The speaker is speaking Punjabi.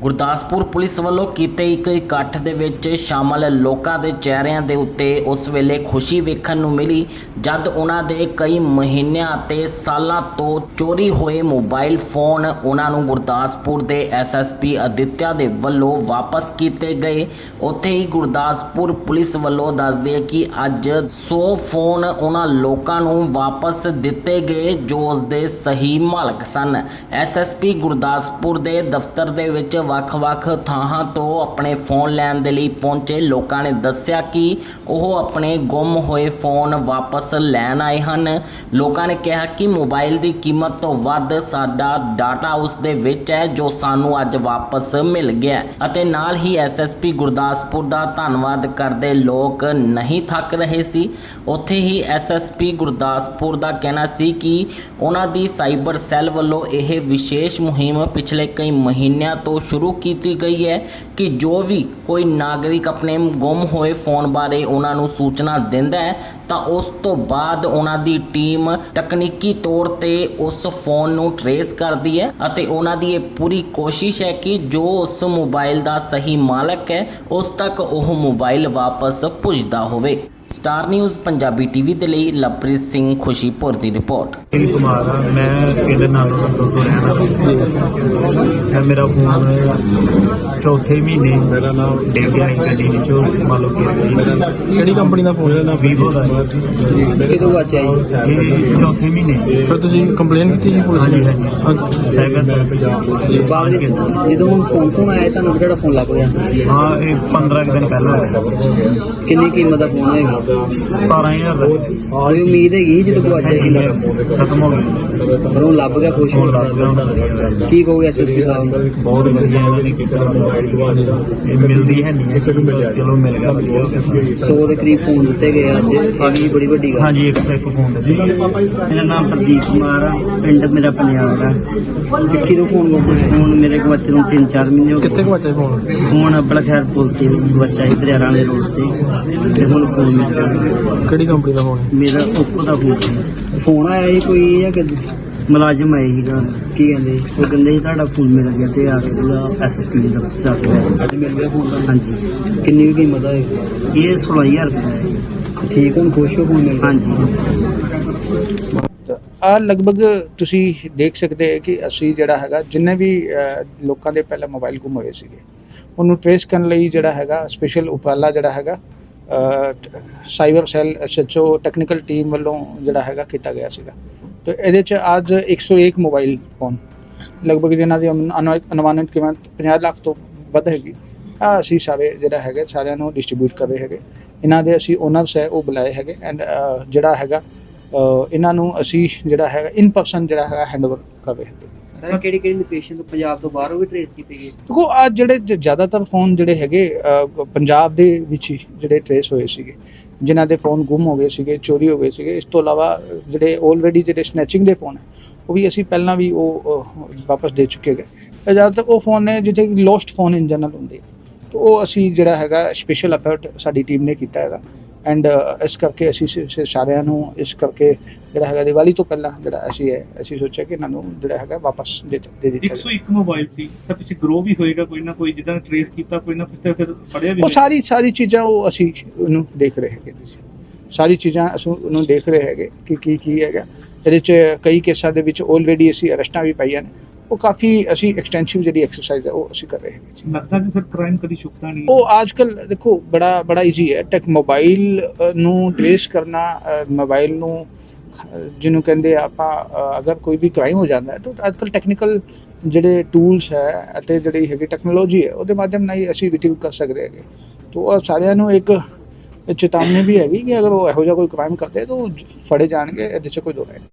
ਗੁਰਦਾਸਪੁਰ ਪੁਲਿਸ ਵੱਲੋਂ ਕੀਤੇ ਇੱਕ ਇਕੱਠ ਦੇ ਵਿੱਚ ਸ਼ਾਮਲ ਲੋਕਾਂ ਦੇ ਚਿਹਰਿਆਂ ਦੇ ਉੱਤੇ ਉਸ ਵੇਲੇ ਖੁਸ਼ੀ ਵੇਖਣ ਨੂੰ ਮਿਲੀ, ਜਦ ਉਹਨਾਂ ਦੇ ਕਈ ਮਹੀਨਿਆਂ ਅਤੇ ਸਾਲਾਂ ਤੋਂ ਚੋਰੀ ਹੋਏ ਮੋਬਾਈਲ ਫੋਨ ਉਹਨਾਂ ਨੂੰ ਗੁਰਦਾਸਪੁਰ ਦੇ ਐਸਐਸਪੀ ਅਦਿੱਤਿਆ ਦੇ ਵੱਲੋਂ ਵਾਪਸ ਕੀਤੇ ਗਏ। ਉੱਥੇ ਹੀ ਗੁਰਦਾਸਪੁਰ ਪੁਲਿਸ ਵੱਲੋਂ ਦੱਸਦੇ ਆ ਕਿ ਅੱਜ 100 ਫੋਨ ਉਹਨਾਂ ਲੋਕਾਂ ਨੂੰ ਵਾਪਸ ਦਿੱਤੇ ਗਏ, ਜੋ ਉਸ ਦੇ ਸਹੀ ਮਾਲਕ ਸਨ। ਐਸਐਸਪੀ ਗੁਰਦਾਸਪੁਰ ਦੇ ਦਫ਼ਤਰ ਦੇ ਵਿੱਚ ਵੱਖ-ਵੱਖ ਥਾਵਾਂ ਤੋਂ ਆਪਣੇ ਫੋਨ ਲੈਣ ਦੇ ਲਈ ਪਹੁੰਚੇ। ਲੋਕਾਂ ਨੇ ਦੱਸਿਆ ਕਿ ਉਹ ਆਪਣੇ ਗੁੰਮ ਹੋਏ ਫੋਨ ਵਾਪਸ ਲੈਣ ਆਏ ਹਨ। ਲੋਕਾਂ ਨੇ ਕਿਹਾ ਕਿ ਮੋਬਾਈਲ ਦੀ ਕੀਮਤ ਤੋਂ ਵੱਧ ਸਾਡਾ ਡਾਟਾ ਉਸ ਦੇ ਵਿੱਚ ਹੈ ਜੋ ਸਾਨੂੰ ਅੱਜ ਵਾਪਸ ਮਿਲ ਗਿਆ ਅਤੇ ਨਾਲ ਹੀ ਐਸਐਸਪੀ ਗੁਰਦਾਸਪੁਰ ਦਾ ਧੰਨਵਾਦ ਕਰਦੇ ਲੋਕ ਨਹੀਂ ਥੱਕ ਰਹੇ ਸੀ। ਉੱਥੇ ਹੀ ਐਸਐਸਪੀ ਗੁਰਦਾਸਪੁਰ ਦਾ ਕਹਿਣਾ ਸੀ ਕਿ ਉਹਨਾਂ ਦੀ ਸਾਈਬਰ ਸੈੱਲ ਵੱਲੋਂ ਇਹ ਵਿਸ਼ੇਸ਼ ਮੁਹਿੰਮ ਪਿਛਲੇ ਕਈ ਮਹੀਨਿਆਂ ਤੋਂ ਸ਼ੁਰੂ ਸ਼ੁਰੂ ਕੀਤੀ ਗਈ ਹੈ ਕਿ ਜੋ ਵੀ ਕੋਈ ਨਾਗਰਿਕ ਆਪਣੇ ਗੁੰਮ ਹੋਏ ਫੋਨ ਬਾਰੇ ਉਹਨਾਂ ਨੂੰ ਸੂਚਨਾ ਦਿੰਦਾ ਹੈ ਤਾਂ ਉਸ ਤੋਂ ਬਾਅਦ ਉਹਨਾਂ ਦੀ ਟੀਮ ਤਕਨੀਕੀ ਤੌਰ ਤੇ ਉਸ ਫੋਨ ਨੂੰ ਟਰੇਸ ਕਰਦੀ ਹੈ ਅਤੇ ਉਹਨਾਂ ਦੀ ਇਹ ਪੂਰੀ ਕੋਸ਼ਿਸ਼ ਹੈ ਕਿ ਜੋ ਉਸ ਮੋਬਾਈਲ ਦਾ ਸਹੀ ਮਾਲਕ ਹੈ ਉਸ ਤੱਕ ਉਹ ਮੋਬਾਈਲ ਵਾਪਸ ਪੁੱਜਦਾ ਹੋਵੇ। ਸਟਾਰ ਨਿਊਜ਼ ਪੰਜਾਬੀ ਟੀਵੀ ਦੇ ਲਈ ਲਵਪ੍ਰੀਤ ਸਿੰਘ ਖੁਸ਼ੀਪੁਰ ਦੀ ਰਿਪੋਰਟ। ਦਿਲ ਕੁਮਾਰ ਆ ਮੈਂ ਪਿੰਡ ਨਾਲੋਂ ਨੰਦੋ ਤੋਂ ਰਹਿਣ ਇਹ ਮੇਰਾ ਫੋਨ ਚੌਥੇ ਮਹੀਨੇ ਮੇਰਾ ਨਾਮ ਡੇਗਿਆ ਇੱਕ ਗੱਡੀ ਵਿੱਚੋਂ ਮੰਨ ਲਓ ਕਿ ਕਿਹੜੀ ਕੰਪਨੀ ਦਾ ਫੋਨ ਹੈ? ਵੀਵੋ ਦਾ ਹੈ। ਕਿਦੋਂ ਬਚਿਆ ਜੀ ਇਹ ਚੌਥੇ ਮਹੀਨੇ। ਫਿਰ ਤੁਸੀਂ ਕੰਪਲੇਨ ਕੀਤੀ ਸੀ ਪੁਲਿਸ ਹਾਂਜੀ ਨੂੰ ਹਾਂਜੀ ਸਾਈਬਰ ਸੈੱਲ। ਬਾਅਦ ਵਿੱਚ ਜਦੋਂ ਫੋਨ ਫੋਨ ਆਇਆ ਤੁਹਾਨੂੰ ਕਿਹੜਾ ਫੋਨ ਲੱਭ ਗਿਆ? ਹਾਂ ਇਹ 15 ਕੁ ਦਿਨ ਪਹਿਲਾਂ ਹੋਇਆ ਕਿੰਨੀ ਕੀਮਤ ਦਾ ਫੋਨ ਹੋਏਗਾ 17000 ਦਾ। ਕੋਈ ਉਮੀਦ ਹੈਗੀ ਸੀ ਜਦੋਂ ਖਤਮ ਹੋ ਗਿਆ। ਪਰ ਉਹ ਲੱਭ ਗਿਆ ਖੁਸ਼। ਫੋਨ ਹੋ ਲੱਗ ਗਿਆ। ਕੀ ਕਹੋਗੇ ਐਸਐਸਪੀ ਸਾਹਿਬ ਨੂੰ? ਬਹੁਤ ਵਧੀਆ ਇਹਨਾਂ ਦੀ ਇਹ ਮਿਲਦੀ ਹੈ ਨਹੀਂ। ਚਲੋ ਮਿਲ ਗਿਆ। ਵਧੀਆ 100 ਦੇ ਕਰੀਬ ਫੋਨ ਦਿੱਤੇ ਗਏ ਅੱਜ। ਇਹ ਵੀ ਬੜੀ ਵੱਡੀ ਗੱਲ। ਹਾਂਜੀ ਇੱਕ ਤੋਂ ਇੱਕ ਫੋਨ ਦੇ ਮੇਰਾ ਨਾਮ ਪ੍ਰਦੀਪ ਕੁਮਾਰ ਆ ਪਿੰਡ ਮੇਰਾ ਪੰਜਾਬ ਦਾ ਤੇ ਕਿਦੋਂ ਫੋਨ ਵਾਪਸ ਫੋਨ ਮੇਰੇ ਕੋਲ ਬੱਚੇ ਨੂੰ 3-4 ਮਹੀਨੇ ਹੋ ਕਿੱਥੇ ਗਏ ਗਵਾਚਿਆ ਫੋਨ ਫੋਨ ਆਪਣਾ ਖੈਰ ਪੁੱਲ ਤੇ ਬੱਚਾ ਹੀ ਦਰਿਆਰਾਂ ਵਾਲੇ ਰੋਡ ਤੇ। ਤੇ ਹੁਣ ਫੋਨ ਮਿਲ ਗਿਆ। ਕਿਹੜੀ ਕੰਪਨੀ ਦਾ ਫੋਨ ਮੇਰਾ ਓਪੋ ਦਾ ਫੋਨ। ਫੋਨ ਆਇਆ ਸੀ ਕੋਈ ਜਾਂ ਕਿ ਮੁਲਾਜ਼ਮ ਆਏ ਸੀਗਾ। ਕੀ ਕਹਿੰਦੇ? ਉਹ ਕਹਿੰਦੇ ਸੀ ਤੁਹਾਡਾ ਫੋਨ ਮਿਲ ਗਿਆ ਤੇ ਆ ਕੇ ਉਹਦਾ ਐਸਐਸਪੀ ਦਾ ਦਫ਼ਤਰ ਆ ਗਿਆ ਅੱਜ ਮਿਲ ਗਿਆ ਫੋਨ ਦਾ ਹਾਂਜੀ। ਕਿੰਨੀ ਕੁ ਕੀਮਤ ਹੋਏਗੀ ਇਹ? 16000 ਰੁਪਏ ਦਾ ਹੈ। ਠੀਕ ਹੁਣ ਖੁਸ਼ ਹੋ ਫੋਨ ਮਿਲ ਗਿਆ? ਹਾਂਜੀ। ਆ ਲਗਭਗ ਤੁਸੀਂ ਦੇਖ ਸਕਦੇ ਹੋ ਕਿ ਅਸੀਂ ਜਿਹੜਾ ਹੈਗਾ ਜਿੰਨੇ ਵੀ ਲੋਕਾਂ ਦੇ ਪਹਿਲਾਂ ਮੋਬਾਈਲ ਗੁੰਮ ਹੋਏ ਸੀਗੇ ਉਹਨੂੰ ਟ੍ਰੇਸ ਕਰਨ ਲਈ ਜਿਹੜਾ ਹੈਗਾ ਸਪੈਸ਼ਲ ਉਪਰਾਲਾ ਜਿਹੜਾ ਹੈਗਾ cyber cell SHO technical team ਵੱਲੋਂ ਜਿਹੜਾ ਹੈਗਾ ਕੀਤਾ ਗਿਆ ਸੀਗਾ। ਤੇ ਇਹਦੇ ਚ ਅੱਜ 101 ਮੋਬਾਈਲ ਫੋਨ ਲਗਭਗ ਜਿਨ੍ਹਾਂ ਦੀ ਅਨੁ- ਅਨੁ- ਅਨੁਮਾਨਿਤ ਕੀਮਤ 50 ਲੱਖ ਤੋਂ ਵੱਧ ਹੈਗੀ। ਆ ਅਸੀਂ ਸਾਰੇ ਜਿਹੜਾ ਹੈਗਾ, ਸਾਰਿਆਂ ਨੂੰ ਡਿਸਟ੍ਰੀਬਿਊਟ ਕਰ ਰਹੇ ਹੈਗੇ। ਇਹਨਾਂ ਦੇ ਅਸੀਂ ਓਨਰਸ ਹੈ ਉਹ ਬੁਲਾਏ ਹੈਗੇ ਐਂਡ ਜਿਹੜਾ ਹੈਗਾ ਇਹਨਾਂ ਨੂੰ ਅਸੀਂ ਜਿਹੜਾ ਹੈਗਾ ਇਨ ਪਰਸਨ ਜਿਹੜਾ ਹੈਗਾ ਹੈਂਡਓਵਰ ਕਰ ਰਹੇ ਹੈਗੇ ਸਰ ਕਿਹੜੀ ਕਿਹੜੀ ਲੋਕੇਸ਼ਨ ਤੋਂ ਪੰਜਾਬ ਤੋਂ ਬਾਹਰੋਂ ਵੀ ਟ੍ਰੇਸ ਕੀਤੇ ਗਏ? ਦੇਖੋ ਆ ਜਿਹੜੇ ਜ- ਜ਼ਿਆਦਾਤਰ ਫੋਨ ਜਿਹੜੇ ਹੈਗੇ ਅ, ਪੰਜਾਬ ਦੇ ਵਿੱਚ ਹੀ ਜਿਹੜੇ ਟ੍ਰੇਸ ਹੋਏ ਸੀਗੇ। ਜਿਨ੍ਹਾਂ ਦੇ ਫੋਨ ਗੁੰਮ ਹੋ ਗਏ ਸੀਗੇ ਚੋਰੀ ਹੋ ਗਏ ਸੀਗੇ। ਇਸ ਤੋਂ ਇਲਾਵਾ ਜਿਹੜੇ ਆਲਰੇਡੀ ਜਿਹੜੇ ਸਨੈਚਿੰਗ ਦੇ ਫੋਨ ਹੈ ਉਹ ਵੀ ਅਸੀਂ ਪਹਿਲਾਂ ਵੀ ਉਹ ਅ, ਵਾਪਸ ਦੇ ਚੁੱਕੇ ਗਏ। ਤੇ ਜ਼ਿਆਦਾਤਰ ਉਹ ਫੋਨ ਨੇ ਜਿੱਥੇ ਲੋਸਟ ਫੋਨ ਇਨ ਜਨਰਲ ਹੁੰਦੇ ਆ। ਤੇ ਉਹ ਅਸੀਂ ਜਿਹੜਾ ਹੈਗਾ ਸਪੈਸ਼ਲ ਐਫਰਟ ਸਾਡੀ ਟੀਮ ਨੇ ਕੀਤਾ ਹੈਗਾ। ਐਂਡ ਇਸ ਕਰਕੇ ਅਸੀਂ ਸਾਰਿਆਂ ਨੂੰ ਇਸ ਕਰਕੇ ਜਿਹੜਾ ਹੈਗਾ ਦੀਵਾਲੀ ਤੋਂ ਪਹਿਲਾਂ ਜਿਹੜਾ ਅਸੀਂ ਹੈ ਅਸੀਂ ਸੋਚਿਆ ਕਿ ਇਹਨਾਂ ਨੂੰ ਜਿਹੜਾ ਹੈਗਾ ਵਾਪਸ ਦੇ ਦੇ ਦਿੱਤਾ ਜਾਵੇ। 101 ਮੋਬਾਈਲ ਸੀ ਤਾਂ ਪਿੱਛੇ ਗਰੋ ਵੀ ਹੋਏਗਾ ਕੋਈ ਨਾ ਕੋਈ ਜਿੱਦਾਂ ਟ੍ਰੇਸ ਕੀਤਾ ਕੋਈ ਨਾ ਤਾਂ ਫਿਰ ਫੜਿਆ ਵੀ ਉਹ। ਸਾਰੀ ਸਾਰੀ ਚੀਜ਼ਾਂ ਉਹ ਅਸੀਂ ਉਹਨੂੰ ਦੇਖ ਰਹੇ ਹੈਗੇ ਜੀ ਸਾਰੀ ਚੀਜ਼ਾਂ ਅਸੀਂ ਉਹਨੂੰ ਦੇਖ ਰਹੇ ਹੈਗੇ ਕਿ ਕੀ ਕੀ ਹੈਗਾ। ਇਹਦੇ ਚ ਕਈ ਕੇਸਾਂ ਦੇ ਵਿੱਚ ਆਲਰੇਡੀ ਅਸੀਂ ਅਰੈਸਟਾਂ ਵੀ ਪਾਈਆਂ ਨੇ। ਉਹ ਕਾਫੀ ਅਸੀਂ ਐਕਸਟੈਂਸਿਵ ਜਿਹੜੀ ਐਕਸਰਸਾਈਜ਼ ਹੈ ਉਹ ਅਸੀਂ ਕਰ ਰਹੇ ਹੈਗੇ ਜੀ। ਲੱਗਦਾ ਕਿ ਸਰ ਕ੍ਰਾਈਮ ਕਦੀ ਛੁਪਦਾ ਨਹੀਂ? ਉਹ ਅੱਜਕੱਲ ਦੇਖੋ ਬੜਾ ਬੜਾ ਈਜ਼ੀ ਹੈ। ਟੈਕ ਮੋਬਾਈਲ ਨੂੰ ਟ੍ਰੇਸ ਕਰਨਾ ਮੋਬਾਈਲ ਨੂੰ ਜਿਹਨੂੰ ਕਹਿੰਦੇ ਆਪਾਂ ਅਗਰ ਕੋਈ ਵੀ ਕ੍ਰਾਈਮ ਹੋ ਜਾਂਦਾ ਹੈ ਤਾਂ ਅੱਜਕੱਲ ਟੈਕਨੀਕਲ ਜਿਹੜੇ ਟੂਲਸ ਹੈ ਅਤੇ ਜਿਹੜੀ ਹੈਗੀ ਟੈਕਨੋਲੋਜੀ ਹੈ ਉਹਦੇ ਮਾਧਿਅਮ ਨਾਲ ਹੀ ਅਸੀਂ ਰਿਟਿਵ ਕਰ ਸਕਦੇ ਹੈਗੇ। ਤੋਂ ਉਹ ਸਾਰਿਆਂ ਨੂੰ ਇੱਕ ਚੇਤਾਵਨੀ ਵੀ ਹੈਗੀ ਕਿ ਅਗਰ ਉਹ ਇਹੋ ਜਿਹਾ ਕੋਈ ਕ੍ਰਾਈਮ ਕਰਦੇ ਤਾਂ ਫੜੇ ਜਾਣਗੇ ਇਹਦੇ 'ਚ ਕੋਈ ਦੋ ਨਹੀਂ।